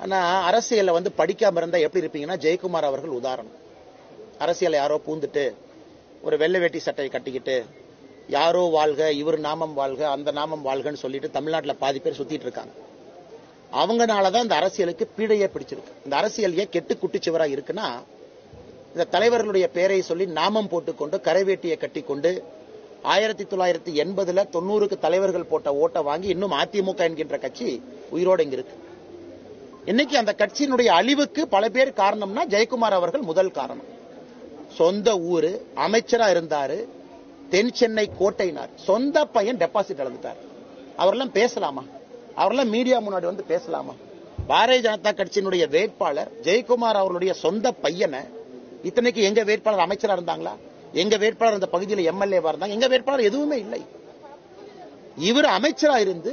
ஆனா அரசியல்ல வந்து படிக்காம இருந்தா எப்படி இருப்பீங்கன்னா ஜெயக்குமார் அவர்கள் உதாரணம். அரசியலை யாரோ பூந்துட்டு ஒரு வெள்ளை வேட்டி சட்டையை கட்டிக்கிட்டு யாரோ வாழ்க இவர் நாமம் வாழ்க அந்த நாமம் வாழ்கன்னு சொல்லிட்டு தமிழ்நாட்டில் பாதி பேர் சுத்திட்டு இருக்காங்க. அவங்கனால தான் இந்த அரசியலுக்கு பீடையே பிடிச்சிருக்கு. இந்த அரசியல் ஏன் கெட்டு குட்டிச்சுவரா இருக்குன்னா இந்த தலைவர்களுடைய பெயரை சொல்லி நாமம் போட்டுக்கொண்டு கரைவேட்டியை கட்டிக்கொண்டு ஆயிரத்தி தொள்ளாயிரத்தி எண்பதுல தொண்ணூறுக்கு தலைவர்கள் போட்ட ஓட்டை வாங்கி இன்னும் அதிமுக என்கின்ற கட்சி உயிரோடு இங்க இருக்கு. இன்னைக்கு அந்த கட்சியினுடைய அழிவுக்கு பல பேர் காரணம்னா ஜெயக்குமார் அவர்கள் முதல் காரணம். சொந்த ஊரு அமைச்சரா இருந்தாரு தென் சென்னை கோட்டைனார் சொந்த பையன் டெபாசிட் இழந்துட்டார். அவரெல்லாம் பேசலாமா? அவரெல்லாம் மீடியா முன்னாடி வந்து பேசலாமா? பாரதிய ஜனதா கட்சியினுடைய வேட்பாளர் ஜெயக்குமார் அவர்களுடைய சொந்த பையனை இத்தனைக்கு எங்க வேட்பாளர் அமைச்சரா இருந்தாங்களா? எங்க வேட்பாளர் அந்த பகுதியில் எம்எல்ஏவா இருந்தாங்க? எங்க வேட்பாளர் எதுவுமே இல்லை. இவர் அமைச்சரா இருந்து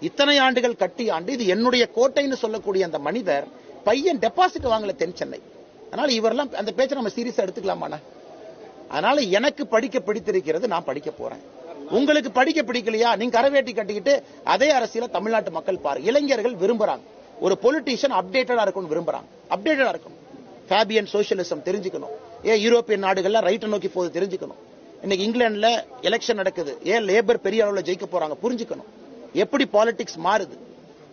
இத்தனை ஆண்டுகள் கட்டி ஆண்டு இது என்னுடைய கோட்டைன்னு சொல்லக்கூடிய அந்த மனிதர் பையன் டெபாசிட் வாங்கல தென் சென்னை. அதனால இவரெல்லாம் அந்த பேச்சை நம்ம சீரியஸா எடுத்துக்கலாமாண்ணா? அதனால எனக்கு படிக்க பிடித்திருக்கிறது நான் படிக்க போறேன். உங்களுக்கு படிக்க பிடிக்கலையா? நீங்க கரவேட்டி கட்டிக்கிட்டு அதே அரசியல தமிழ்நாட்டு மக்கள் பாரு. இளைஞர்கள் விரும்புறாங்க. ஒரு பொலிட்டீஷியன் அப்டேட்டடா இருக்கணும் விரும்புறாங்க. அப்டேட்டடா இருக்கணும். ஃபேபியன் சோசியலிசம் தெரிஞ்சுக்கணும். ஏன் யூரோப்பியன் நாடுகள்ல ரைட்டை நோக்கி போது தெரிஞ்சுக்கணும். இன்னைக்கு இங்கிலாந்துல எலெக்ஷன் நடக்குது. ஏன் லேபர் பெரிய அளவுல ஜெயிக்க போறாங்க. புரிஞ்சுக்கணும். எப்படி பாலிடிக்ஸ் மாறுது?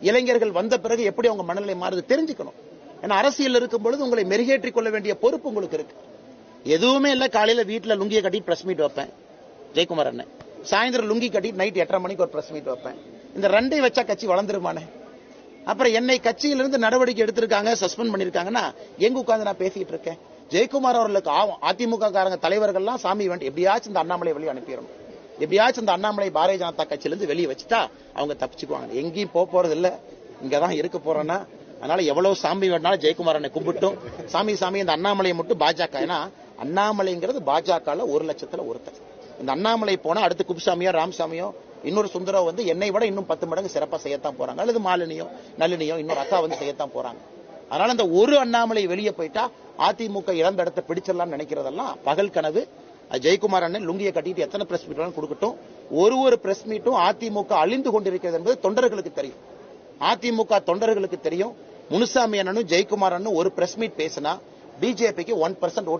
இளைஞர்கள் வந்த பிறகு எப்படி அவங்க மனநிலை மாறுது தெரிஞ்சுக்கணும். ஏன்னா அரசியல் இருக்கும் பொழுது உங்களை மெருகேற்றிக் கொள்ள வேண்டிய பொறுப்பு உங்களுக்கு இருக்கு. எதுவுமே இல்ல காலையில வீட்டுல லுங்கியை கட்டி பிரஸ் மீட் வைப்பேன். ஜெயக்குமார் அண்ணன். சாயந்தரம் லுங்கி கட்டி நைட் எட்டரை மணிக்கு ஒரு பிரஸ் மீட் வைப்பேன். இந்த ரெண்டை வச்சா கட்சி வளர்ந்துருமானே? அப்புறம் என்னை கட்சியிலிருந்து நடவடிக்கை எடுத்திருக்காங்க சஸ்பெண்ட் பண்ணிருக்காங்கன்னா எங்க உட்காந்து நான் பேசிட்டு இருக்கேன்? ஜெயக்குமார் அவர்களுக்கு ஆகும் அதிமுக காரங்க தலைவர்கள்லாம் சாமி வேண்டி எப்படியாச்சும் இந்த அண்ணாமலை வழி அனுப்பிடணும். எப்படியாச்சும் அந்த அண்ணாமலை பாரதிய ஜனதா கட்சியிலிருந்து வெளியே வச்சுட்டா அவங்க தப்பிச்சுக்குவாங்க. எங்கேயும் போக போறது இல்ல இங்கதான் இருக்க போறேன்னா அதனால எவ்வளவு சாமி வேணாலும் ஜெயக்குமாரனை கும்பிட்டும். சாமி சாமி இந்த அண்ணாமலையை மட்டும் பாஜக. ஏன்னா அண்ணாமலைங்கிறது பாஜக ஒரு லட்சத்துல ஒருத்தர். இந்த அண்ணாமலை போனா அடுத்து குப்புசாமியோ ராமசாமியோ இன்னொரு சுந்தரம் வந்து என்னை விட இன்னும் பத்து மடங்கு சிறப்பா செய்யத்தான் போறாங்க. அல்லது மாலினியோ நளினியோ இன்னொரு அக்கா வந்து செய்யத்தான் போறாங்க. அதனால அந்த ஒரு அண்ணாமலை வெளியே போயிட்டா அதிமுக இழந்த இடத்தை பிடிச்சிடலாம்னு நினைக்கிறதெல்லாம் பகல் கனவு. ஜெயக்குமார் அண்ணன் லுங்கியை கட்டிட்டு எத்தனை பிரஸ் மீட் கொடுக்கட்டும். ஒரு ஒரு பிரஸ் மீட்டும் அதிமுக அழிந்து கொண்டிருக்கிறது என்பது தொண்டர்களுக்கு தெரியும். அதிமுக தொண்டர்களுக்கு தெரியும். முனுசாமி அண்ணனும் ஜெயக்குமார் அண்ணனும் ஒரு பிரஸ் மீட் பேசினா பிஜேபிக்கு ஒன் பர்சன்ட் ஓட்டு